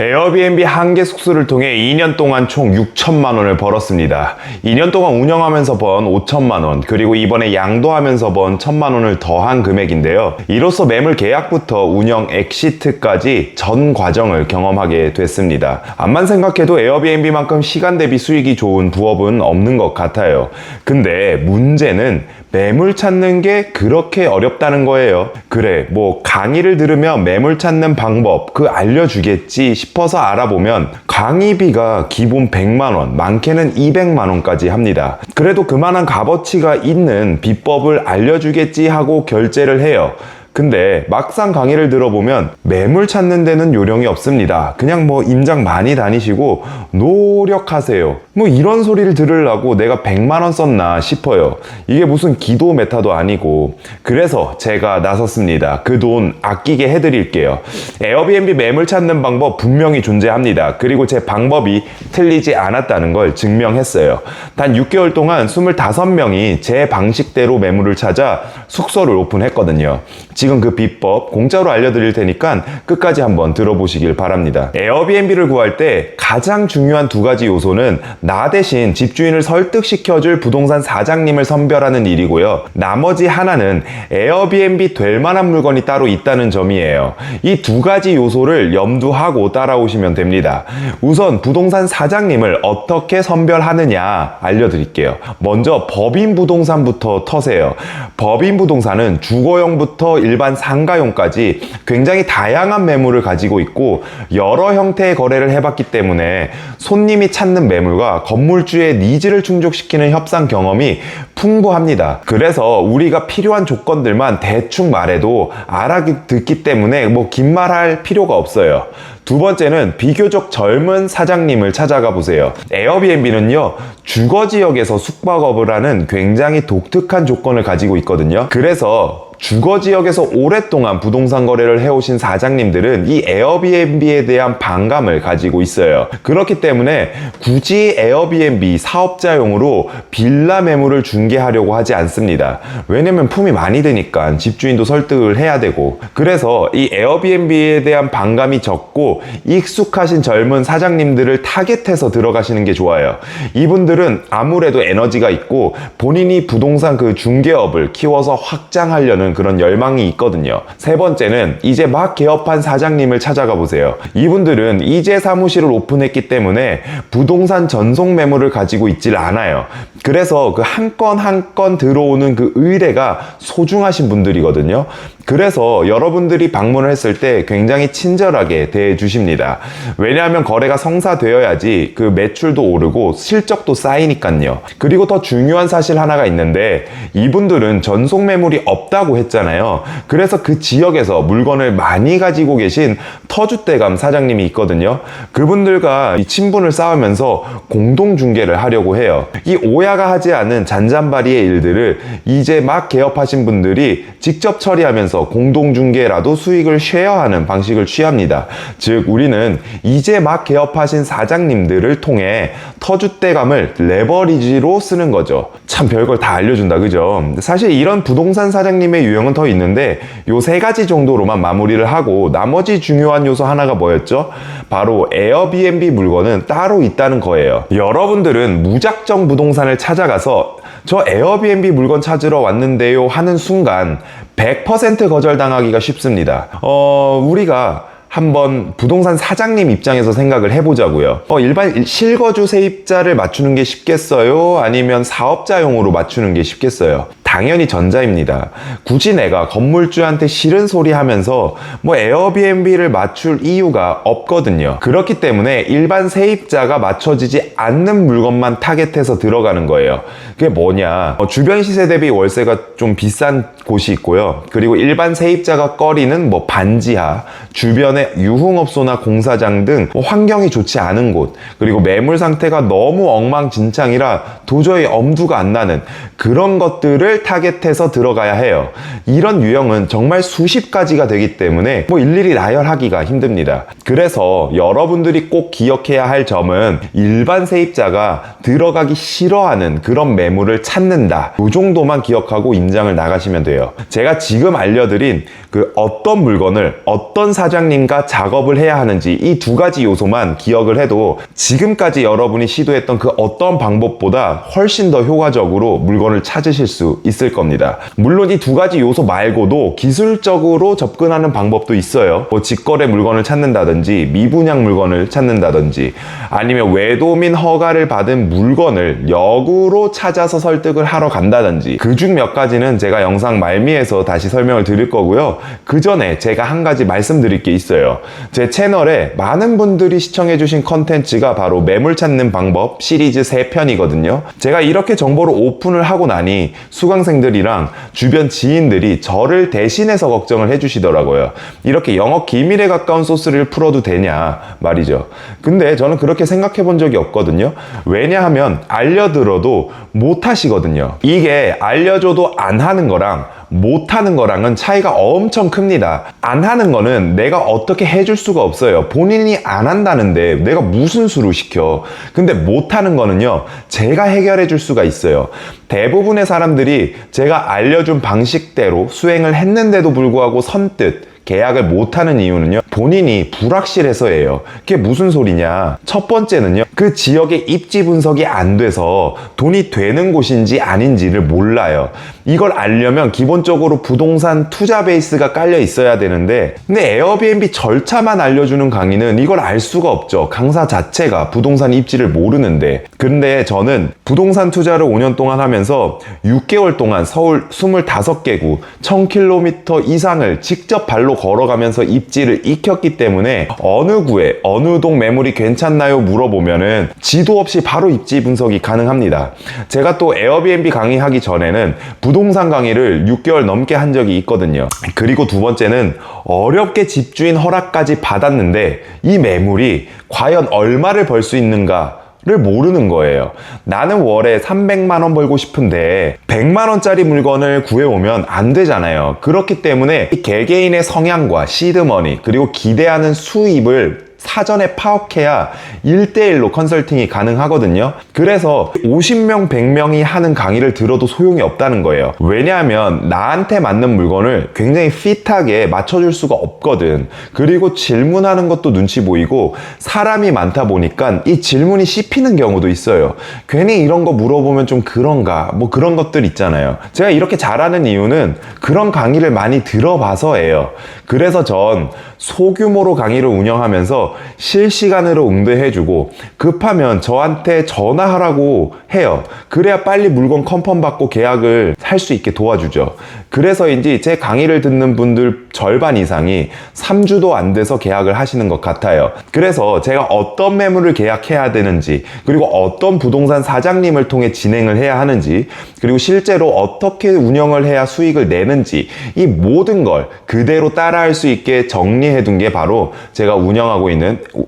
에어비앤비 한 개 숙소를 통해 2년 동안 총 6천만 원을 벌었습니다. 2년 동안 운영하면서 번 5천만 원, 그리고 이번에 양도하면서 번 1천만 원을 더한 금액인데요. 이로써 매물 계약부터 운영 엑시트까지 전 과정을 경험하게 됐습니다. 암만 생각해도 에어비앤비만큼 시간 대비 수익이 좋은 부업은 없는 것 같아요. 근데 문제는 매물 찾는 게 그렇게 어렵다는 거예요. 그래, 뭐 강의를 들으면 매물 찾는 방법 그 알려주겠지 싶 어서 알아보면 강의비가 기본 100만 원, 많게는 200만 원까지 합니다. 그래도 그만한 값어치가 있는 비법을 알려주겠지 하고 결제를 해요. 근데 막상 강의를 들어보면 매물 찾는 데는 요령이 없습니다. 그냥 뭐 임장 많이 다니시고 노력하세요. 뭐 이런 소리를 들으려고 내가 100만 원 썼나 싶어요. 이게 무슨 기도 메타도 아니고 그래서 제가 나섰습니다. 그 돈 아끼게 해드릴게요. 에어비앤비 매물 찾는 방법 분명히 존재합니다. 그리고 제 방법이 틀리지 않았다는 걸 증명했어요. 단 6개월 동안 25명이 제 방식대로 매물을 찾아 숙소를 오픈했거든요. 지금 그 비법 공짜로 알려드릴 테니까 끝까지 한번 들어보시길 바랍니다. 에어비앤비를 구할 때 가장 중요한 두 가지 요소는 나 대신 집주인을 설득시켜줄 부동산 사장님을 선별하는 일이고요. 나머지 하나는 에어비앤비 될 만한 물건이 따로 있다는 점이에요. 이 두 가지 요소를 염두하고 따라오시면 됩니다. 우선 부동산 사장님을 어떻게 선별하느냐 알려드릴게요. 먼저 법인 부동산부터 터세요. 법인 부동산은 주거용부터 일반 상가용까지 굉장히 다양한 매물을 가지고 있고 여러 형태의 거래를 해봤기 때문에 손님이 찾는 매물과 건물주의 니즈를 충족시키는 협상 경험이 풍부합니다. 그래서 우리가 필요한 조건들만 대충 말해도 알아듣기 때문에 뭐 긴 말 할 필요가 없어요. 두 번째는 비교적 젊은 사장님을 찾아가 보세요. 에어비앤비는요, 주거 지역에서 숙박업을 하는 굉장히 독특한 조건을 가지고 있거든요. 그래서 주거 지역에서 오랫동안 부동산 거래를 해오신 사장님들은 이 에어비앤비에 대한 반감을 가지고 있어요. 그렇기 때문에 굳이 에어비앤비 사업자용으로 빌라 매물을 중개하려고 하지 않습니다. 왜냐면 품이 많이 드니까 집주인도 설득을 해야 되고 그래서 이 에어비앤비에 대한 반감이 적고 익숙하신 젊은 사장님들을 타겟해서 들어가시는 게 좋아요. 이분들은 아무래도 에너지가 있고 본인이 부동산 그 중개업을 키워서 확장하려는 그런 열망이 있거든요. 세 번째는 이제 막 개업한 사장님을 찾아가 보세요. 이분들은 이제 사무실을 오픈했기 때문에 부동산 전속 매물을 가지고 있질 않아요. 그래서 그 한 건 한 건 들어오는 그 의뢰가 소중하신 분들이거든요. 그래서 여러분들이 방문을 했을 때 굉장히 친절하게 대해 주십니다. 왜냐하면 거래가 성사되어야지 그 매출도 오르고 실적도 쌓이니까요. 그리고 더 중요한 사실 하나가 있는데 이분들은 전속 매물이 없다고 했잖아요. 그래서 그 지역에서 물건을 많이 가지고 계신 터줏대감 사장님이 있거든요. 그분들과 이 친분을 쌓으면서 공동 중개를 하려고 해요. 이 오야가 하지 않은 잔잔바리의 일들을 이제 막 개업하신 분들이 직접 처리하면서 공동 중개라도 수익을 쉐어하는 방식을 취합니다. 즉 우리는 이제 막 개업하신 사장님들을 통해 터줏대감을 레버리지로 쓰는 거죠. 참 별걸 다 알려준다, 그죠? 사실 이런 부동산 사장님의 유형은 더 있는데 요 세 가지 정도로만 마무리를 하고 나머지 중요한 요소 하나가 뭐였죠? 바로 에어비앤비 물건은 따로 있다는 거예요. 여러분들은 무작정 부동산을 찾아가서 저 에어비앤비 물건 찾으러 왔는데요 하는 순간 100% 거절당하기가 쉽습니다. 어, 우리가 한번 부동산 사장님 입장에서 생각을 해보자고요. 어, 일반 실거주 세입자를 맞추는 게 쉽겠어요? 아니면 사업자용으로 맞추는 게 쉽겠어요? 당연히 전자입니다. 굳이 내가 건물주한테 싫은 소리 하면서 뭐 에어비앤비를 맞출 이유가 없거든요. 그렇기 때문에 일반 세입자가 맞춰지지 않는 물건만 타겟해서 들어가는 거예요. 그게 뭐냐? 어, 주변 시세 대비 월세가 좀 비싼 곳이 있고요. 그리고 일반 세입자가 꺼리는 뭐 반지하, 주변에 유흥업소나 공사장 등뭐 환경이 좋지 않은 곳, 그리고 매물 상태가 너무 엉망진창이라 도저히 엄두가 안 나는 그런 것들을 타겟해서 들어가야 해요. 이런 유형은 정말 수십 가지가 되기 때문에 뭐 일일이 나열하기가 힘듭니다. 그래서 여러분들이 꼭 기억해야 할 점은 일반 세입자가 들어가기 싫어하는 그런 매물을 찾는다. 이 정도만 기억하고 임장을 나가시면 돼요. 제가 지금 알려드린 그 어떤 물건을 어떤 사장님과 작업을 해야 하는지 이 두 가지 요소만 기억을 해도 지금까지 여러분이 시도했던 그 어떤 방법보다 훨씬 더 효과적으로 물건을 찾으실 수 있을 겁니다. 물론 이 두 가지 요소 말고도 기술적으로 접근하는 방법도 있어요. 뭐 직거래 물건을 찾는다든지 미분양 물건을 찾는다든지 아니면 외도민 허가를 받은 물건을 역으로 찾아서 설득을 하러 간다든지 그 중 몇 가지는 제가 영상 말미에서 다시 설명을 드릴 거고요. 그 전에 제가 한 가지 말씀드릴 게 있어요. 제 채널에 많은 분들이 시청해주신 컨텐츠가 바로 매물 찾는 방법 시리즈 3편이거든요. 제가 이렇게 정보를 오픈을 하고 나니 수강 생들이랑 주변 지인들이 저를 대신해서 걱정을 해주시더라고요. 이렇게 영업 기밀에 가까운 소스를 풀어도 되냐 말이죠. 근데 저는 그렇게 생각해 본 적이 없거든요. 왜냐하면 알려들어도 못 하시거든요. 이게 알려줘도 안 하는 거랑 못 하는 거랑은 차이가 엄청 큽니다. 안 하는 거는 내가 어떻게 해줄 수가 없어요. 본인이 안 한다는데 내가 무슨 수로 시켜. 근데 못 하는 거는요, 제가 해결해 줄 수가 있어요. 대부분의 사람들이 제가 알려준 방식대로 수행을 했는데도 불구하고 선뜻 계약을 못하는 이유는요 본인이 불확실해서예요. 그게 무슨 소리냐? 첫 번째는요 그 지역의 입지 분석이 안 돼서 돈이 되는 곳인지 아닌지를 몰라요. 이걸 알려면 기본적으로 부동산 투자 베이스가 깔려 있어야 되는데 근데 에어비앤비 절차만 알려주는 강의는 이걸 알 수가 없죠. 강사 자체가 부동산 입지를 모르는데. 근데 저는 부동산 투자를 5년 동안 하면서 6개월 동안 서울 25개구 1000km 이상을 직접 발로 걸어가면서 입지를 익혔기 때문에 어느 구에 어느 동 매물이 괜찮나요 물어보면은 지도 없이 바로 입지 분석이 가능합니다. 제가 또 에어비앤비 강의하기 전에는 부동산 강의를 6개월 넘게 한 적이 있거든요. 그리고 두 번째는 어렵게 집주인 허락까지 받았는데 이 매물이 과연 얼마를 벌 수 있는가 를 모르는 거예요. 나는 월에 300만 원 벌고 싶은데 100만 원짜리 물건을 구해오면 안 되잖아요. 그렇기 때문에 이 개개인의 성향과 시드머니 그리고 기대하는 수입을 사전에 파악해야 1대1로 컨설팅이 가능하거든요. 그래서 50명, 100명이 하는 강의를 들어도 소용이 없다는 거예요. 왜냐하면 나한테 맞는 물건을 굉장히 핏하게 맞춰줄 수가 없거든. 그리고 질문하는 것도 눈치 보이고 사람이 많다 보니까 이 질문이 씹히는 경우도 있어요. 괜히 이런 거 물어보면 좀 그런가 뭐 그런 것들 있잖아요. 제가 이렇게 잘하는 이유는 그런 강의를 많이 들어봐서예요. 그래서 전 소규모로 강의를 운영하면서 실시간으로 응대해주고 급하면 저한테 전화하라고 해요. 그래야 빨리 물건 컨펌 받고 계약을 할 수 있게 도와주죠. 그래서인지 제 강의를 듣는 분들 절반 이상이 3주도 안 돼서 계약을 하시는 것 같아요. 그래서 제가 어떤 매물을 계약해야 되는지, 그리고 어떤 부동산 사장님을 통해 진행을 해야 하는지, 그리고 실제로 어떻게 운영을 해야 수익을 내는지, 이 모든 걸 그대로 따라할 수 있게 정리해 둔 게 바로 제가 운영하고 있는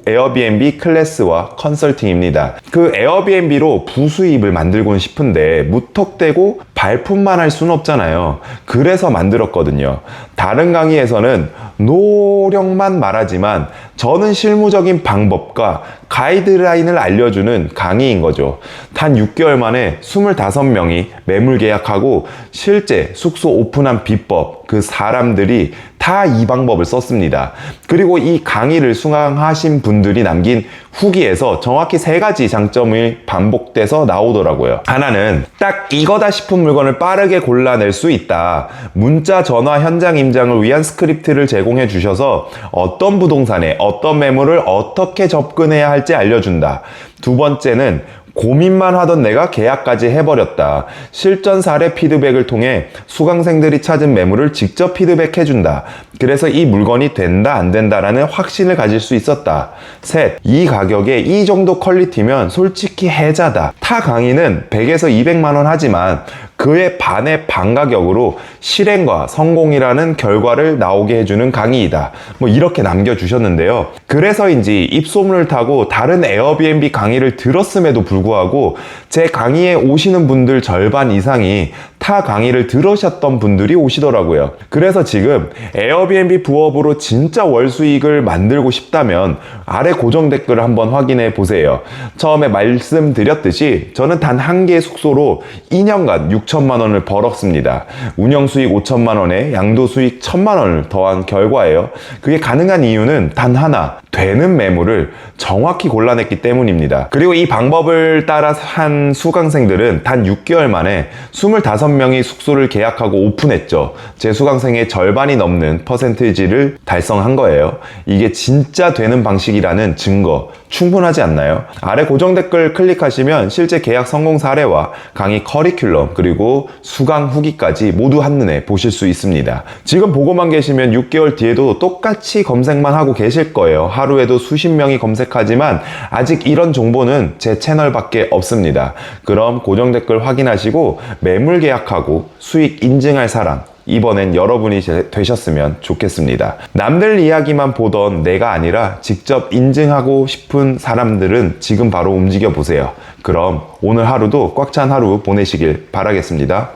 에어비앤비 클래스와 컨설팅입니다. 그 에어비앤비로 부수입을 만들고는 싶은데 무턱대고 발품만 할 수는 없잖아요. 그래서 만들었거든요. 다른 강의에서는 노력만 말하지만 저는 실무적인 방법과 가이드라인을 알려주는 강의인 거죠. 단 6개월 만에 25명이 매물 계약하고 실제 숙소 오픈한 비법, 그 사람들이 다 이 방법을 썼습니다. 그리고 이 강의를 수강하신 분들이 남긴 후기에서 정확히 세 가지 장점이 반복돼서 나오더라고요. 하나는 딱 이거다 싶은 물건을 빠르게 골라낼 수 있다. 문자, 전화, 현장 임장을 위한 스크립트를 제공해 주셔서 어떤 부동산에 어떤 매물을 어떻게 접근해야 할지 알려준다. 두 번째는 고민만 하던 내가 계약까지 해버렸다. 실전 사례 피드백을 통해 수강생들이 찾은 매물을 직접 피드백해준다. 그래서 이 물건이 된다, 안 된다라는 확신을 가질 수 있었다. 셋, 이 가격에 이 정도 퀄리티면 솔직히 해자다. 타 강의는 100에서 200만원 하지만 그의 반의 반 가격으로 실행과 성공이라는 결과를 나오게 해주는 강의이다. 뭐 이렇게 남겨주셨는데요. 그래서인지 입소문을 타고 다른 에어비앤비 강의를 들었음에도 불구하고 제 강의에 오시는 분들 절반 이상이 타 강의를 들으셨던 분들이 오시더라고요. 그래서 지금 에어비앤비 부업으로 진짜 월 수익을 만들고 싶다면 아래 고정 댓글을 한번 확인해 보세요. 처음에 말씀드렸듯이 저는 단 한 개의 숙소로 2년간 6천만 원을 벌었습니다. 운영 수익 5천만 원에 양도 수익 1천만 원을 더한 결과예요. 그게 가능한 이유는 단 하나, 되는 매물을 정확히 골라냈기 때문입니다. 그리고 이 방법을 따라 한 수강생들은 단 6개월 만에 25 명이 숙소를 계약하고 오픈했죠. 제 수강생의 절반이 넘는 퍼센테이지를 달성한 거예요. 이게 진짜 되는 방식이라는 증거 충분하지 않나요? 아래 고정 댓글 클릭하시면 실제 계약 성공 사례와 강의 커리큘럼 그리고 수강 후기까지 모두 한눈에 보실 수 있습니다. 지금 보고만 계시면 6개월 뒤에도 똑같이 검색만 하고 계실 거예요. 하루에도 수십 명이 검색하지만 아직 이런 정보는 제 채널밖에 없습니다. 그럼 고정 댓글 확인하시고 매물 계약 하고 수익 인증할 사람 이번엔 여러분이 제- 되셨으면 좋겠습니다. 남들 이야기만 보던 내가 아니라 직접 인증하고 싶은 사람들은 지금 바로 움직여 보세요. 그럼 오늘 하루도 꽉 찬 하루 보내시길 바라겠습니다.